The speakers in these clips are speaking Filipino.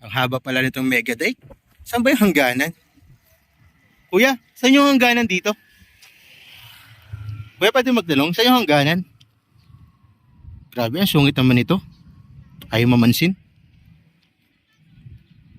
Ang haba pala nitong mega dike. Saan ba yung hangganan? Kuya, saan yung hangganan dito? Kuya, pwede magdalong? Saan yung hangganan? Grabe, ang sungit naman ito. Ayaw mamansin.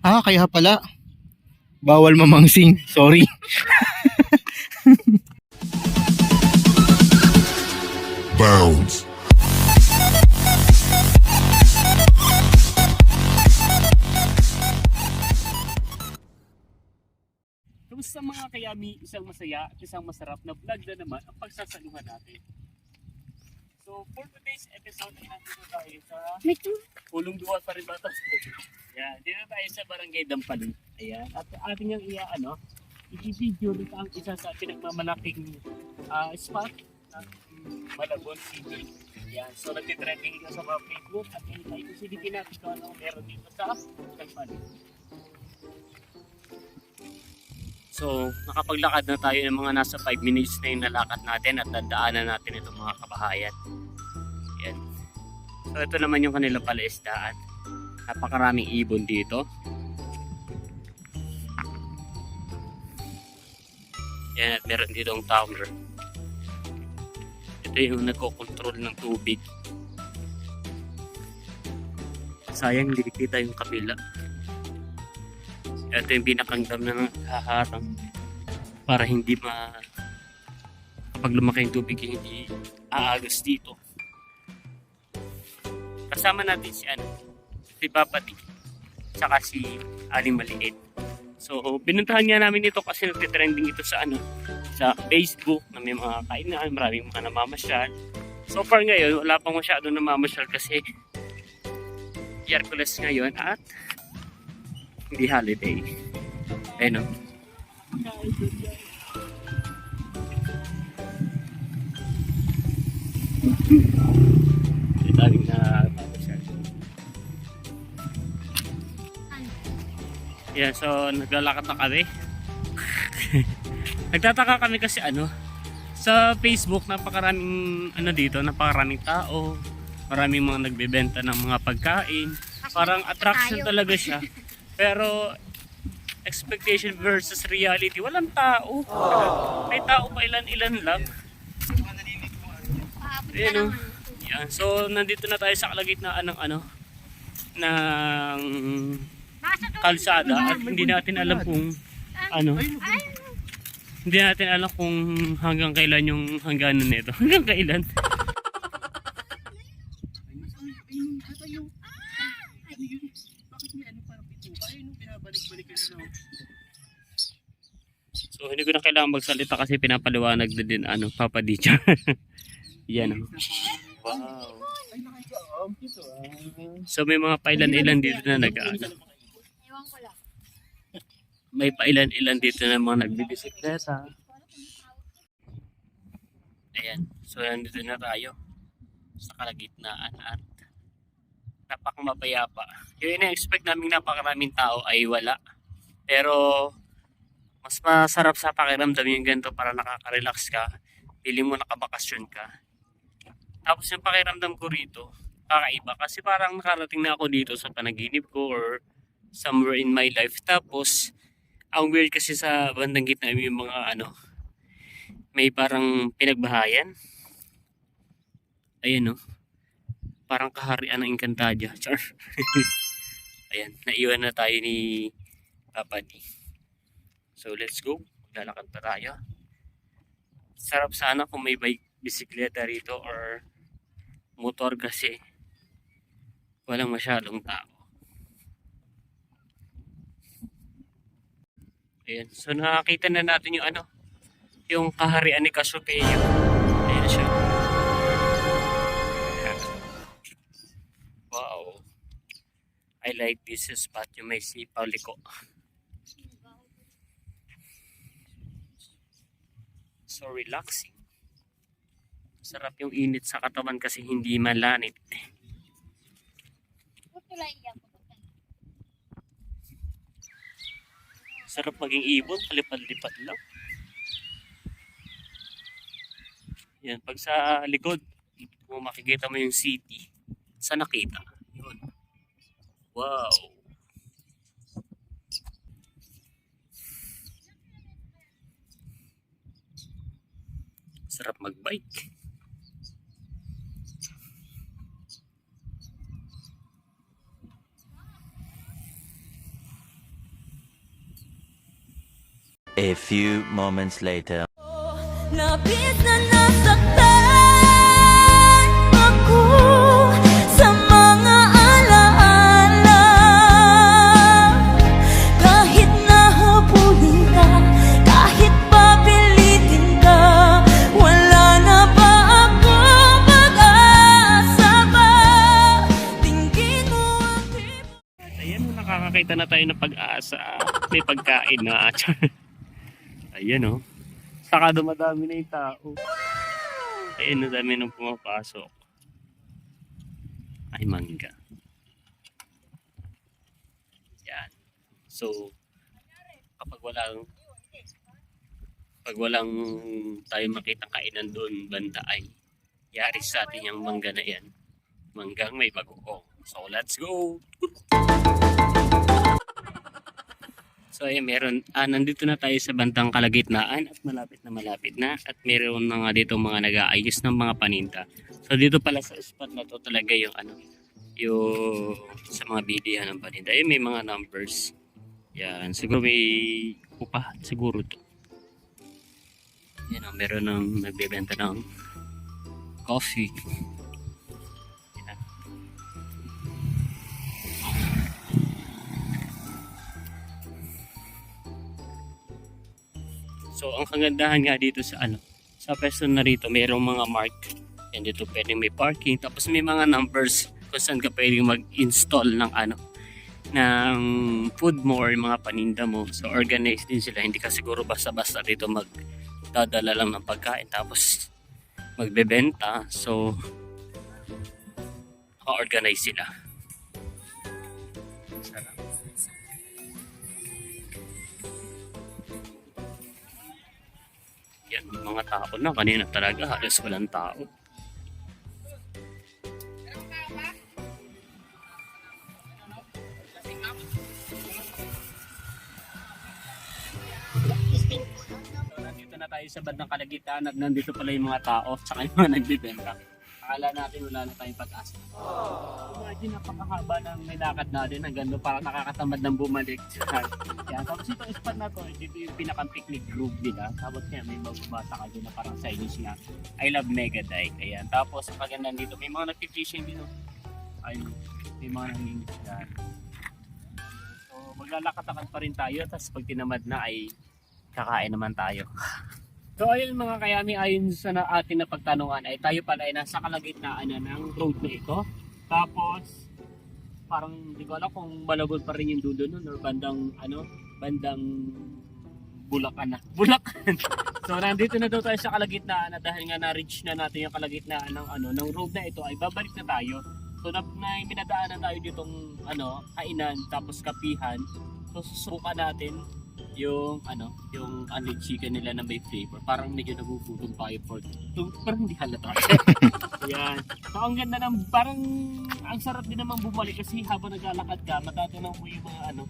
Ah, kaya pala. Bawal mamangsing. Sorry. Bounds. Mga kayami, isang masaya at isang masarap na vlog na naman ang pagsasaluhan natin. So, for today's episode, ay nandito tayo sa Pulong Duwal pa rin ba ito? Yan, dito tayo sa Barangay Dampalin. Ayan, at ating yung iya, ano, i-video dito ang isa sa pinagmamalaking ah, spot ng Malabon City. Yan, so nagtitrending ito sa mga Facebook at i-silipin natin kung ano meron dito sa Dampalin. So, nakapaglakad na tayo ng mga nasa 5 minutes na yung nalakad natin at nadaanan natin itong mga kabahayan. Yan. So, ito naman yung kanila palaisdaan. Napakaraming ibon dito. Yan, at meron dito ang tower. Ito yung nagko-control ng tubig. Sayang, hindi kita yung kabila. Ito yung pinakang dam na haharang para hindi ma kapag lumaki yung tubig hindi aagos dito. Kasama natin si ano, si Papa D, saka si Aling Maliit. So, pinuntahan nga namin ito kasi nagtitrending ito sa ano, sa Facebook na may mga kainan, maraming mga namamasyal. So far ngayon, wala pang masyado namamasyal kasi Yerkules ngayon at hindi holiday. Ayun o. Hindi daming na Yeah, so naglalakad na kami. Nagtataka kami kasi ano, sa Facebook napakaraming ano dito, napakaraming tao, maraming mga nagbebenta ng mga pagkain. Parang attraction talaga siya. Pero expectation versus reality, walang tao. May tao pa ilan-ilan lang. Ayan o. Yan. So, nandito na tayo sa kalagitnaan ng ano, ng kalsada at hindi natin alam kung ano, hindi natin alam kung hanggang kailan yung hangganan nito. Hanggang kailan? Hindi ko na kailangan magsalita kasi pinapaliwanag na din ano, Papa Dicha. Yan. oh. Wow. So may mga pailan-ilan dito na nag ano, Ewan ko lang. may pailan-ilan dito na mga nagbibisikleta. Ayan. So nandito na tayo sa kalagitnaan at napakamapayapa. Yung ina-expect namin napakaraming tao ay wala. Pero mas masarap sa pakiramdam yung ganito para nakaka-relax ka. Pili mo nakabakasyon ka. Tapos yung pakiramdam ko rito, kakaiba. Kasi parang nakarating na ako dito sa panaginip ko or somewhere in my life. Tapos, ang weird kasi sa bandang gitna yung mga ano, may parang pinagbahayan. Ayan no. Parang kaharian ng Encantadia. Char. Ayan, naiwan na tayo ni Papa D. So let's go. Lalakad pa tayo. Sarap sana kung may bike, bisikleta rito or motor kasi walang masyadong tao. Ayan. So nakakita na natin yung ano, yung kaharian ni Cassiopeia. Ayan siya. Wow. I like this spot yung may sipaw liko. So relaxing. Sarap yung init sa katawan kasi hindi malanit. Sarap maging ibon, palipad-lipad lang. Yan, pag sa likod, kung makikita mo yung city, sa nakita. Yun. Wow. Sarap magbike. A few moments later. Labis na nasaktan nakakakita na tayo ng pag-asa. May pagkain na. Ayan oh. Saka dumadami na yung tao. Ayan, na dami nang pumapasok. Ay, mangga. Yan. So, kapag walang pag walang tayo makita kainan doon banda ay yari sa atin yung mangga na yan. Manggang may bagoong. So, let's go! So ayun, meron, ah, nandito na tayo sa bantang kalagitnaan at malapit na malapit na at meron na nga dito mga nag-aayos ng mga paninda. So dito pala sa spot na to talaga yung ano, yung sa mga bilihan ng paninda. Ayun, may mga numbers. Yan, siguro may upa, siguro to. Yan, oh, meron ng nagbebenta ng coffee. So ang kagandahan nga dito sa ano, sa pwesto na rito, mayroong mga mark. Yan dito pwedeng may parking. Tapos may mga numbers kung saan ka pwedeng mag-install ng ano, ng food mo or mga paninda mo. So organized din sila. Hindi ka siguro basta-basta dito magdadala lang ng pagkain tapos magbebenta. So naka-organize sila. Yan, mga tao na. Kanina talaga halos walang tao. Nandito na tayo sa bandang kalagitnaan at nandito pala yung mga tao sa yung mga nagbibenta. Akala natin wala na tayong pag-asa. Imagine napakahaba ng nilakad natin hanggang doon parang nakakatamad ng bumalik. Yan. Tapos itong spot na to, dito yung pinakang picnic group nila. Tapos kaya may magbabasa ka dyan na parang signage niya. I love Megadike. Ayan. Tapos ang maganda dito, may mga nagpi-fishing dito. Ayun. May mga nangingisda. yan. So maglalakatakan pa rin tayo. Tapos pag tinamad na ay kakain naman tayo. So ayun mga kayami, ayon sa na atin na pagtanungan ay tayo pala ay nasa kalagitnaan na ng road na ito. Tapos parang hindi ko alam kung malabon pa rin yung dulo nun or bandang ano, bandang Bulacan na. Bulacan. so nandito na daw tayo sa kalagitnaan na dahil nga na-reach na natin yung kalagitnaan ng ano ng road na ito ay babalik na tayo. So na, na pinadaanan tayo ditong ano, kainan tapos kapihan. So susubukan natin yung ano, yung unlead chicken nila na may flavor. Parang medyo nagugutom tayo for so, parang hindi halata. Yan. So ang ganda ng parang ang sarap din naman bumalik kasi habang naglalakad ka, matatanan mo yung mga ano,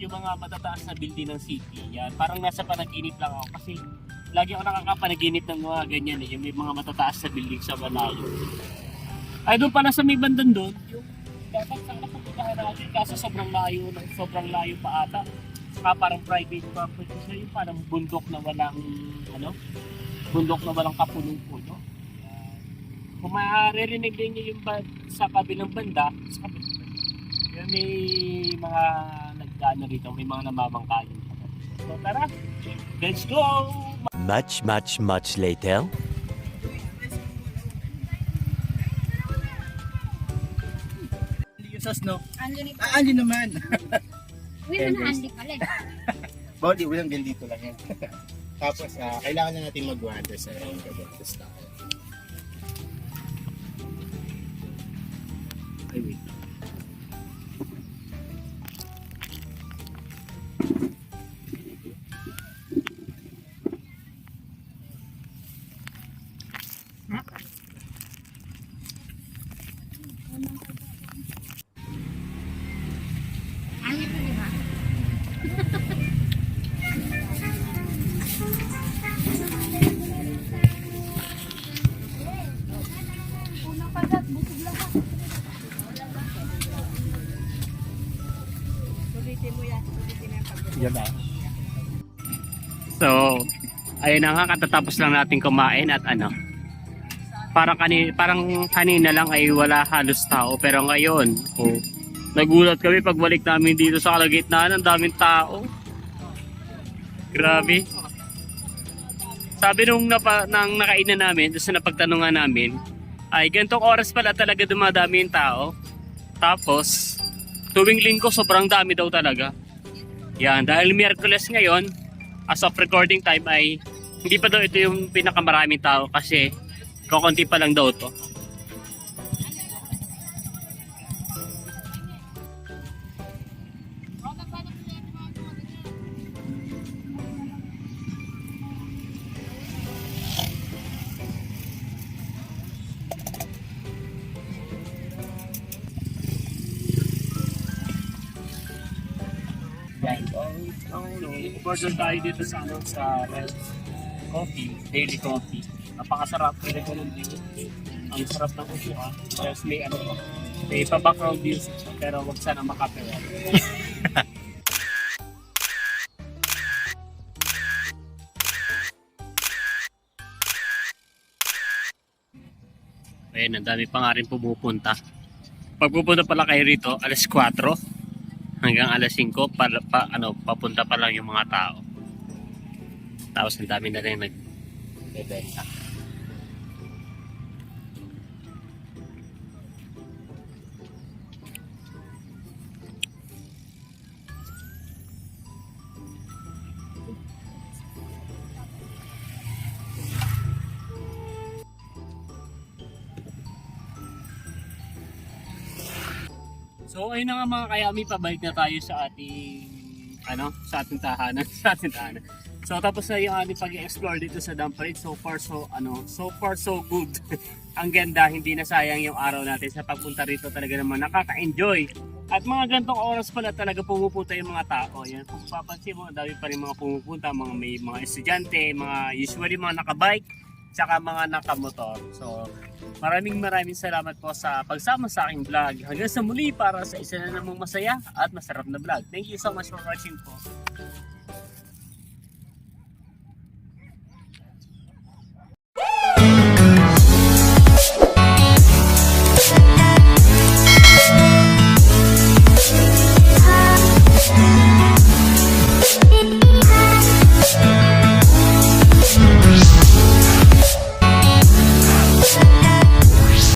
yung mga matataas na building ng city. Yan. Parang nasa panaginip lang ako kasi lagi ako nakakapanaginip ng mga ganyan eh, yung may mga matataas na building sa malayo. Ay doon pala sa may bandan doon, yung dapat sana pupuntahan natin kaso sobrang layo, sobrang layo pa ata saka parang private property siya yung parang bundok na walang ano bundok na walang kapunong-puno Yan. kung maririnig din niyo yung ba- sa kabilang banda sa kabilang banda yun, may mga nagdano rito may mga namamangkayin so tara let's go Much, much, much later. Sauce, no? Anli Ah, naman. Uy, na Anli pala eh. Bawal, walang ganito lang yan. Tapos, ah, kailangan na natin mag-water sa yung ganito style. ay wait So, ayun na nga, katatapos lang natin kumain at ano, parang, kani, parang kanina lang ay wala halos tao, pero ngayon, oh, nagulat kami pagbalik namin dito sa kalagitnaan, ang daming tao. Grabe. Sabi nung napa, nang nakainan namin, sa napagtanungan namin, ay ganitong oras pala talaga dumadami yung tao. Tapos, tuwing linggo sobrang dami daw talaga. Yan, dahil Miyerkules ngayon, as of recording time ay hindi pa daw ito yung pinakamaraming tao kasi kukunti pa lang daw to. Oh, no. Order tayo dito sa ano sa Red Coffee, Daily Coffee. Napakasarap ng recommend Ang sarap ng upuan. Tapos may ano may pa background music pero wag sana makapera. Ayun, ang dami pa nga rin pumupunta. Pag pupunta pala kayo rito, alas 4 hanggang alas 5 para pa, ano papunta pa lang yung mga tao. Tapos ang dami na rin nagbebenta. So ayun na nga mga kayami, pabalik na tayo sa ating ano, sa ating tahanan, sa ating tahanan. So tapos na yung ating pag-explore dito sa Dam Parade. So far so ano, so far so good. Ang ganda, hindi na sayang yung araw natin sa pagpunta rito talaga naman nakaka-enjoy. At mga gantong oras pala talaga pumupunta yung mga tao. Yan, kung papansin mo, dami pa rin mga pumupunta, mga may mga estudyante, mga usually mga nakabike, tsaka mga nakamotor. So, maraming maraming salamat po sa pagsama sa aking vlog. Hanggang sa muli para sa isa na namang masaya at masarap na vlog. Thank you so much for watching po.